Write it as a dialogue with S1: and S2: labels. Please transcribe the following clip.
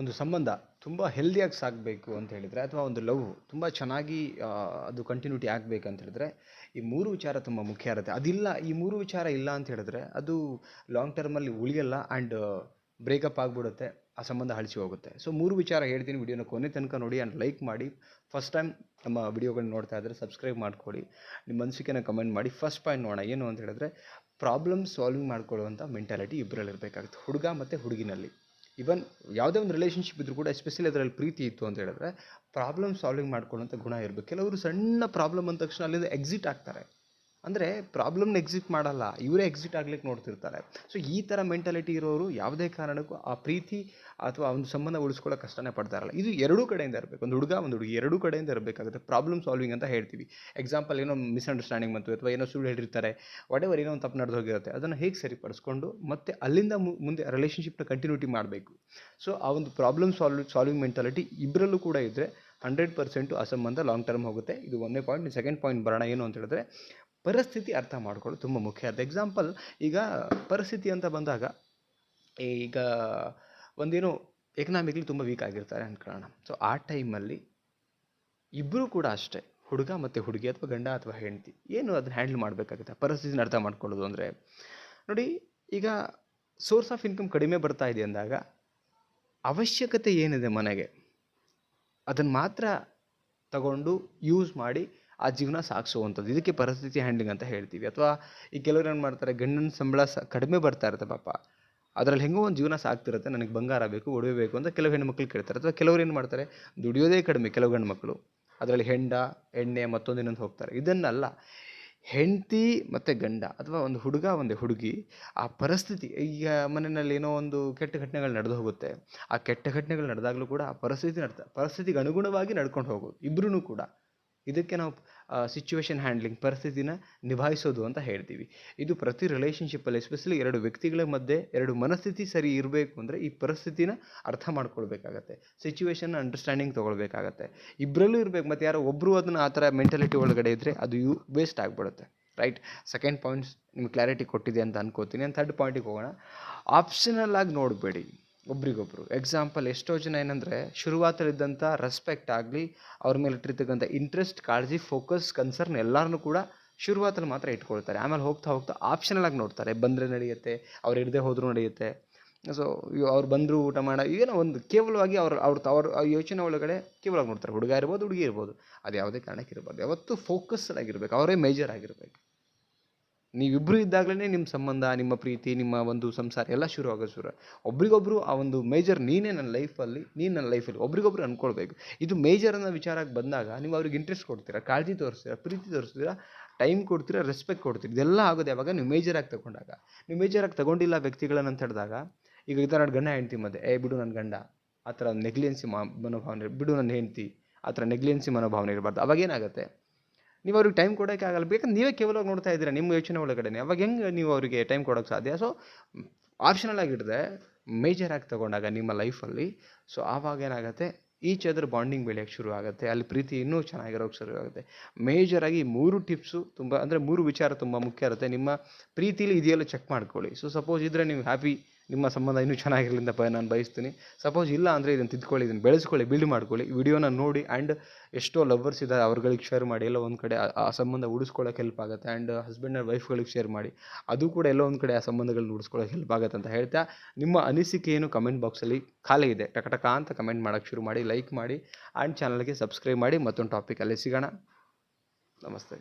S1: ಒಂದು ಸಂಬಂಧ ತುಂಬ ಹೆಲ್ದಿಯಾಗಿ ಸಾಗಬೇಕು ಅಂತ ಹೇಳಿದರೆ ಅಥವಾ ಒಂದು ಲವ್ ತುಂಬ ಚೆನ್ನಾಗಿ ಅದು ಕಂಟಿನ್ಯೂಟಿ ಆಗಬೇಕು ಅಂತ ಹೇಳಿದ್ರೆ ಈ ಮೂರು ವಿಚಾರ ತುಂಬ ಮುಖ್ಯ ಇರುತ್ತೆ. ಅದಿಲ್ಲ, ಈ ಮೂರು ವಿಚಾರ ಇಲ್ಲ ಅಂತ ಹೇಳಿದ್ರೆ ಅದು ಲಾಂಗ್ ಟರ್ಮಲ್ಲಿ ಉಳಿಯಲ್ಲ ಆ್ಯಂಡ್ ಬ್ರೇಕಪ್ ಆಗಿಬಿಡುತ್ತೆ, ಆ ಸಂಬಂಧ ಅಳಿಸಿ ಹೋಗುತ್ತೆ. ಸೊ ಮೂರು ವಿಚಾರ ಹೇಳ್ತೀನಿ ವಿಡಿಯೋನ ಕೊನೆ ತನಕ ನೋಡಿ ಆ್ಯಂಡ್ ಲೈಕ್ ಮಾಡಿ. ಫಸ್ಟ್ ಟೈಮ್ ನಮ್ಮ ವಿಡಿಯೋಗಳನ್ನ ನೋಡ್ತಾ ಇದ್ದರೆ ಸಬ್ಸ್ಕ್ರೈಬ್ ಮಾಡ್ಕೊಳ್ಳಿ ನಿಮ್ಮ ಅನಿಸಿಕೆನ ಕಮೆಂಟ್ ಮಾಡಿ. ಫಸ್ಟ್ ಪಾಯಿಂಟ್ ನೋಡೋಣ, ಏನು ಅಂತ ಹೇಳಿದ್ರೆ ಪ್ರಾಬ್ಲಮ್ ಸಾಲ್ವಿಂಗ್ ಮಾಡ್ಕೊಳ್ಳುವಂಥ ಮೆಂಟಾಲಿಟಿ ಇಬ್ಬರಲ್ಲಿ ಇರಬೇಕಾಗುತ್ತೆ ಹುಡುಗ ಮತ್ತು ಹುಡುಗಿನಲ್ಲಿ. ಇವನ್ ಯಾವುದೇ ಒಂದು ರಿಲೇಷನ್ಶಿಪ್ ಇದ್ರೂ ಕೂಡ ಎಸ್ಪೆಷಲಿ ಅದರಲ್ಲಿ ಪ್ರೀತಿ ಇತ್ತು ಅಂತ ಹೇಳಿದ್ರೆ ಪ್ರಾಬ್ಲಮ್ ಸಾಲ್ವಿಂಗ್ ಮಾಡ್ಕೊಳ್ಳೋಂಥ ಗುಣ ಇರಬೇಕು. ಕೆಲವರು ಸಣ್ಣ ಪ್ರಾಬ್ಲಮ್ ಅಂದ ತಕ್ಷಣ ಅಲ್ಲಿಂದ ಎಕ್ಸಿಟ್ ಆಗ್ತಾರೆ. ಅಂದರೆ ಪ್ರಾಬ್ಲಮ್ನ ಎಕ್ಸಿಟ್ ಮಾಡಲ್ಲ. ಇವರೇ ಎಕ್ಸಿಟ್ ಆಗ್ಲಿಕ್ಕೆ ನೋಡ್ತಿರ್ತಾರೆ. ಸೊ ಈ ಥರ ಮೆಂಟಾಲಿಟಿ ಇರೋರು ಯಾವುದೇ ಕಾರಣಕ್ಕೂ ಆ ಪ್ರೀತಿ ಅಥವಾ ಒಂದು ಸಂಬಂಧ ಉಳಿಸ್ಕೊಳ್ಳೋ ಕಷ್ಟನೇ ಪಡ್ತಾರಲ್ಲ ಇದು ಎರಡೂ ಕಡೆಯಿಂದ ಇರಬೇಕು. ಒಂದು ಹುಡುಗ, ಒಂದು ಹುಡುಗಿ ಎರಡೂ ಕಡೆಯಿಂದ ಇರಬೇಕಾಗುತ್ತೆ. ಪ್ರಾಬ್ಲಮ್ ಸಾಲ್ವಿಂಗ್ ಅಂತ ಹೇಳ್ತೀವಿ. ಎಕ್ಸಾಂಪಲ್ ಏನೋ ಮಿಸ್ಅಂಡರ್ಸ್ಟ್ಯಾಂಡಿಂಗ್ ಬಂತು ಅಥವಾ ಏನೋ ಸುಳ್ಳು ಹೇಳಿರ್ತಾರೆ. ವಾಟೆವರ್ ಏನೋ ಒಂದು ತಪ್ಪು ನಡೆದು ಹೋಗಿರುತ್ತೆ. ಅದನ್ನು ಹೇಗೆ ಸರಿಪಡಿಸ್ಕೊಂಡು ಮತ್ತೆ ಅಲ್ಲಿಂದ ಮುಂದೆ ರಿಲೇಷನ್ಶಿಪ್ನ ಕಂಟಿನ್ಯೂಟಿ ಮಾಡಬೇಕು. ಸೊ ಆ ಒಂದು ಪ್ರಾಬ್ಲಮ್ ಸಾಲ್ವ್ ಸಾಲ್ವಿಂಗ್ ಮೆಂಟಾಲಿಟಿ ಇಬ್ಬರಲ್ಲೂ ಕೂಡ ಇದ್ದರೆ ಹಂಡ್ರೆಡ್ ಪರ್ಸೆಂಟು ಆ ಸಂಬಂಧ ಲಾಂಗ್ ಟರ್ಮ್ ಹೋಗುತ್ತೆ. ಇದು ಒಂದನೇ ಪಾಯಿಂಟ್ ಸೆಕೆಂಡ್ ಪಾಯಿಂಟ್ ಬರೋಣ ಏನು ಅಂತ ಹೇಳಿದ್ರೆ ಪರಿಸ್ಥಿತಿ ಅರ್ಥ ಮಾಡ್ಕೊಳ್ಳೋದು ತುಂಬ ಮುಖ್ಯ. ಅದು ಎಕ್ಸಾಂಪಲ್ ಈಗ ಪರಿಸ್ಥಿತಿ ಅಂತ ಬಂದಾಗ ಈಗ ಒಂದೇನೋ ಎಕನಾಮಿಕ್ಲಿ ತುಂಬ ವೀಕ್ ಆಗಿರ್ತಾರೆ ಅಂದ್ಕೊಳ್ಳೋಣ ಸೊ ಆ ಟೈಮಲ್ಲಿ ಇಬ್ಬರೂ ಕೂಡ ಅಷ್ಟೇ, ಹುಡುಗ ಮತ್ತು ಹುಡುಗಿ ಅಥವಾ ಗಂಡ ಅಥವಾ ಹೆಂಡತಿ, ಏನು ಅದನ್ನ ಹ್ಯಾಂಡಲ್ ಮಾಡಬೇಕಾಗುತ್ತೆ? ಪರಿಸ್ಥಿತಿನ ಅರ್ಥ ಮಾಡ್ಕೊಳ್ಳೋದು ಅಂದರೆ, ನೋಡಿ, ಈಗ ಸೋರ್ಸ್ ಆಫ್ ಇನ್ಕಮ್ ಕಡಿಮೆ ಬರ್ತಾ ಇದೆ ಅಂದಾಗ, ಅವಶ್ಯಕತೆ ಏನಿದೆ ಮನೆಗೆ, ಅದನ್ನು ಮಾತ್ರ ತಗೊಂಡು ಯೂಸ್ ಮಾಡಿ ಆ ಜೀವನ ಸಾಗಿಸುವಂಥದ್ದು. ಇದಕ್ಕೆ ಪರಿಸ್ಥಿತಿ ಹ್ಯಾಂಡ್ಲಿಂಗ್ ಅಂತ ಹೇಳ್ತೀವಿ. ಅಥವಾ ಈ ಕೆಲವ್ರು ಏನು ಮಾಡ್ತಾರೆ, ಗಂಡನ ಸಂಬಳ ಸ ಕಡಿಮೆ ಬರ್ತಾ ಇರುತ್ತೆ ಪಾಪ. ಅದರಲ್ಲಿ ಹೆಂಗೋ ಒಂದು ಜೀವನ ಸಾಕ್ತಿರುತ್ತೆ ನನಗೆ ಬಂಗಾರ ಬೇಕು, ಒಡವೆ ಬೇಕು ಅಂತ ಕೆಲವು ಹೆಣ್ಮಕ್ಳು ಕೇಳ್ತಾರೆ. ಅಥವಾ ಕೆಲವ್ರು ಏನು ಮಾಡ್ತಾರೆ, ದುಡಿಯೋದೇ ಕಡಿಮೆ ಕೆಲವು ಗಂಡು ಮಕ್ಕಳು ಅದರಲ್ಲಿ ಹೆಂಡ, ಎಣ್ಣೆ ಮತ್ತೊಂದು ಇನ್ನೊಂದು ಹೋಗ್ತಾರೆ. ಇದನ್ನಲ್ಲ, ಹೆಂಡತಿ ಮತ್ತು ಗಂಡ ಅಥವಾ ಒಂದು ಹುಡುಗ, ಒಂದು ಹುಡುಗಿ, ಆ ಪರಿಸ್ಥಿತಿ, ಈಗ ಮನೆಯಲ್ಲಿ ಏನೋ ಒಂದು ಕೆಟ್ಟ ಘಟನೆಗಳು ನಡೆದು ಹೋಗುತ್ತೆ. ಆ ಕೆಟ್ಟ ಘಟನೆಗಳು ನಡೆದಾಗಲೂ ಕೂಡ ಆ ಪರಿಸ್ಥಿತಿ ನಡ್ತಾ, ಪರಿಸ್ಥಿತಿಗೆ ಅನುಗುಣವಾಗಿ ನಡ್ಕೊಂಡು ಹೋಗೋದು ಇಬ್ಬರೂ ಕೂಡ. ಇದಕ್ಕೆ ನಾವು ಸಿಚುವೇಶನ್ ಹ್ಯಾಂಡ್ಲಿಂಗ್ ಪರಿಸ್ಥಿತಿನ ನಿಭಾಯಿಸೋದು ಅಂತ ಹೇಳ್ತೀವಿ. ಇದು ಪ್ರತಿ ರಿಲೇಷನ್ಶಿಪ್ಪಲ್ಲಿ ಎಸ್ಪೆಷಲಿ ಎರಡು ವ್ಯಕ್ತಿಗಳ ಮಧ್ಯೆ ಎರಡು ಮನಸ್ಥಿತಿ ಸರಿ ಇರಬೇಕು ಅಂದರೆ ಈ ಪರಿಸ್ಥಿತಿನ ಅರ್ಥ ಮಾಡ್ಕೊಳ್ಬೇಕಾಗತ್ತೆ. ಸಿಚುವೇಶನ್ ಅಂಡರ್ಸ್ಟ್ಯಾಂಡಿಂಗ್ ತೊಗೊಳ್ಬೇಕಾಗತ್ತೆ. ಇಬ್ಬರಲ್ಲೂ ಇರಬೇಕು, ಮತ್ತು ಯಾರೋ ಒಬ್ಬರು ಅದನ್ನು ಆ ಥರ ಮೆಂಟಾಲಿಟಿ ಒಳಗಡೆ ಇದ್ದರೆ ಅದು ಯು ವೇಸ್ಟ್ ಆಗಿಬಿಡುತ್ತೆ ರೈಟ್ ಸೆಕೆಂಡ್ ಪಾಯಿಂಟ್ಸ್ ನಿಮ್ಗೆ ಕ್ಲಾರಿಟಿ ಕೊಟ್ಟಿದೆ ಅಂತ ಅನ್ಕೋತೀನಿ. ಅಂತ ಥರ್ಡ್ ಪಾಯಿಂಟಿಗೆ ಹೋಗೋಣ. ಆಪ್ಷನಲ್ ಆಗಿ ನೋಡಬೇಡಿ. ಒಬ್ರಿಗೊಬ್ರು. ಎಕ್ಸಾಂಪಲ್ ಎಷ್ಟೋ ಜನ ಏನಂದರೆ ಶುರುವಾತಲ್ಲಿದ್ದಂಥ ರೆಸ್ಪೆಕ್ಟ್ ಆಗಲಿ, ಅವ್ರ ಮೇಲೆ ಇಟ್ಟಿರ್ತಕ್ಕಂಥ ಇಂಟ್ರೆಸ್ಟ್ ಕಾಳಜಿ ಫೋಕಸ್ ಕನ್ಸರ್ನ್ ಎಲ್ಲರನ್ನೂ ಕೂಡ ಶುರುವಾತಲ್ಲಿ ಮಾತ್ರ ಇಟ್ಕೊಳ್ತಾರೆ. ಆಮೇಲೆ ಹೋಗ್ತಾ ಹೋಗ್ತಾ ಆಪ್ಷನಲ್ ಆಗಿ ನೋಡ್ತಾರೆ. ಬಂದರೆ ನಡೆಯುತ್ತೆ, ಅವ್ರು ಇರದೇ ಹೋದರೂ ನಡೆಯುತ್ತೆ. ಸೊ ಅವ್ರು ಬಂದರು ಊಟ ಮಾಡ, ಏನೋ ಒಂದು ಕೇವಲವಾಗಿ ಅವ್ರ ಅವ್ರ ಅವ್ರ ಯೋಚನೆ ಒಳಗಡೆ ಕೇವಲವಾಗಿ ನೋಡ್ತಾರೆ. ಹುಡುಗ ಇರ್ಬೋದು, ಹುಡುಗಿ ಇರ್ಬೋದು. ಅದು ಯಾವುದೇ ಕಾರಣಕ್ಕೆ ಇರ್ಬೋದು ಯಾವತ್ತೂ ಫೋಕಸ್ಡ್ ಆಗಿರ್ಬೇಕು. ಅವರೇ ಮೇಜರ್ ಆಗಿರ್ಬೇಕು. ನೀವಿಬ್ಬರು ಇದ್ದಾಗಲೇ ನಿಮ್ಮ ಸಂಬಂಧ, ನಿಮ್ಮ ಪ್ರೀತಿ, ನಿಮ್ಮ ಒಂದು ಸಂಸಾರ ಎಲ್ಲ ಶುರು ಆಗೋದು ಶುರು. ಒಬ್ರಿಗೊಬ್ರು ಆ ಒಂದು ಮೇಜರ್ ನೀನೇ ನನ್ನ ಲೈಫಲ್ಲಿ ನೀನು ನನ್ನ ಲೈಫಲ್ಲಿ ಒಬ್ರಿಗೊಬ್ರು ಅಂದ್ಕೊಳ್ಬೇಕು ಇದು ಮೇಜರ್ ಅನ್ನೋ ವಿಚಾರಕ್ಕೆ ಬಂದಾಗ ನೀವು ಅವ್ರಿಗೆ ಇಂಟ್ರೆಸ್ಟ್ ಕೊಡ್ತೀರಾ, ಕಾಳಜಿ ತೋರಿಸ್ತೀರಾ, ಪ್ರೀತಿ ತೋರಿಸ್ತೀರಾ ಟೈಮ್ ಕೊಡ್ತೀರಾ ರೆಸ್ಪೆಕ್ಟ್ ಕೊಡ್ತೀರಾ, ಇದೆಲ್ಲ ಆಗೋದು ಯಾವಾಗ ನೀವು ಮೇಜರ್ ಆಗಿ ತಗೊಂಡಾಗ. ನೀವು ಮೇಜರ್ ಆಗಿ ತಗೊಂಡಿಲ್ಲ ವ್ಯಕ್ತಿಗಳನ್ನ ಅಂತ ಹೇಳಿದಾಗ, ಈಗ ಈ ಥರ ಗಂಡ, ಹೆಂಡ್ತಿ ಮಧ್ಯೆ ಏ, ಬಿಡು ನನ್ನ ಗಂಡ, ಆ ಥರ ನೆಗ್ಲಿಯನ್ಸಿ ಮನೋಭಾವನೆ, ಬಿಡು ನನ್ನ ಹೆಂಡ್ತಿ, ಆ ಥರ ನೆಗ್ಲಿಯನ್ಸಿ ಮನೋಭಾವನೆ ಇರಬಾರ್ದು. ಅವಾಗ ಏನಾಗುತ್ತೆ? ನೀವು ಅವ್ರಿಗೆ ಟೈಮ್ ಕೊಡೋಕ್ಕೆ ಆಗಲ್ಲ. ಬೇಕಂದ್ರೆ ನೀವೇ ಕೇವಲ ನೋಡ್ತಾ ಇದ್ದೀರಾ ನಿಮ್ಮ ಯೋಚನೆ ಒಳಗಡೆ ಅವಾಗ ಹೆಂಗೆ ನೀವು ಅವರಿಗೆ ಟೈಮ್ ಕೊಡೋಕೆ ಸಾಧ್ಯ? ಸೊ ಆಪ್ಷನಲ್ ಆಗಿಡದೆ ಮೇಜರ್ ಆಗಿ ತಗೊಂಡಾಗ ನಿಮ್ಮ ಲೈಫಲ್ಲಿ ಸೊ ಆವಾಗ ಏನಾಗುತ್ತೆ? ಈಚ್ ಅದರ ಬಾಂಡಿಂಗ್ ಬೆಳೆಯೋಕ್ಕೆ ಶುರು ಆಗುತ್ತೆ. ಅಲ್ಲಿ ಪ್ರೀತಿ ಇನ್ನೂ ಚೆನ್ನಾಗಿರೋಕ್ಕೆ ಶುರು ಆಗುತ್ತೆ. ಮೇಜರಾಗಿ ಮೂರು ಟಿಪ್ಸು ತುಂಬ, ಅಂದರೆ ಮೂರು ವಿಚಾರ ತುಂಬ ಮುಖ್ಯ ಇರುತ್ತೆ. ನಿಮ್ಮ ಪ್ರೀತಿಲಿ ಇದೆಯಲ್ಲ ಚೆಕ್ ಮಾಡ್ಕೊಳ್ಳಿ. ಸೊ ಸಪೋಸ್ ಇದ್ದರೆ ನೀವು ಹ್ಯಾಪಿ ನಿಮ್ಮ ಸಂಬಂಧ ಇನ್ನೂ ಅಂತ ಬ ನಾನು ಬಯಸ್ತೀನಿ. ಸಪೋಸ್ ಇಲ್ಲ ಅಂದರೆ ಇದನ್ನು ತಿದ್ಕೊಳ್ಳಿ, ಇದನ್ನು ಬೆಳೆಸ್ಕೊಳ್ಳಿ ಬಿಲ್ಡ್ ಮಾಡ್ಕೊಳ್ಳಿ. ವಿಡಿಯೋನ ನೋಡಿ ಆ್ಯಂಡ್ ಎಷ್ಟೋ ಲವರ್ಸ್ ಇದ್ದಾರೆ, ಅವ್ರಗಳಿಗೆ ಶೇರ್ ಮಾಡಿ, ಎಲ್ಲ ಒಂದು ಕಡೆ ಆ- ಸಂಬಂಧ ಉಳಿಸ್ಕೊಳ್ಳೋಕೆ ಹೆಲ್ಪ್ ಆಗುತ್ತೆ ಆ್ಯಂಡ್ ಹಸ್ಬೆಂಡ್ ಆ್ಯಂಡ್ ವೈಫ್ಗಳಿಗೆ ಶೇರ್ ಮಾಡಿ. ಅದು ಕೂಡ ಎಲ್ಲ ಒಂದು ಕಡೆ ಆ ಸಂಬಂಧಗಳನ್ನ ಉಳಿಸ್ಕೊಳ್ಳೋಕೆ ಹೆಲ್ಪ್ ಆಗುತ್ತೆ ಅಂತ ಹೇಳ್ತಾ ನಿಮ್ಮ ಅನಿಸಿಕೆ ಏನು ಕಮೆಂಟ್ ಬಾಕ್ಸಲ್ಲಿ ಖಾಲಿ ಇದೆ. ಟಕಟಕ ಟಕ ಅಂತ ಕಮೆಂಟ್ ಮಾಡೋಕ್ಕೆ ಶುರು ಮಾಡಿ ಲೈಕ್ ಮಾಡಿ ಆ್ಯಂಡ್ ಚಾನಲ್ಗೆ ಸಬ್ಸ್ಕ್ರೈಬ್ ಮಾಡಿ. ಮತ್ತೊಂದು ಟಾಪಿಕಲ್ಲಿ ಸಿಗೋಣ. ನಮಸ್ತೆ.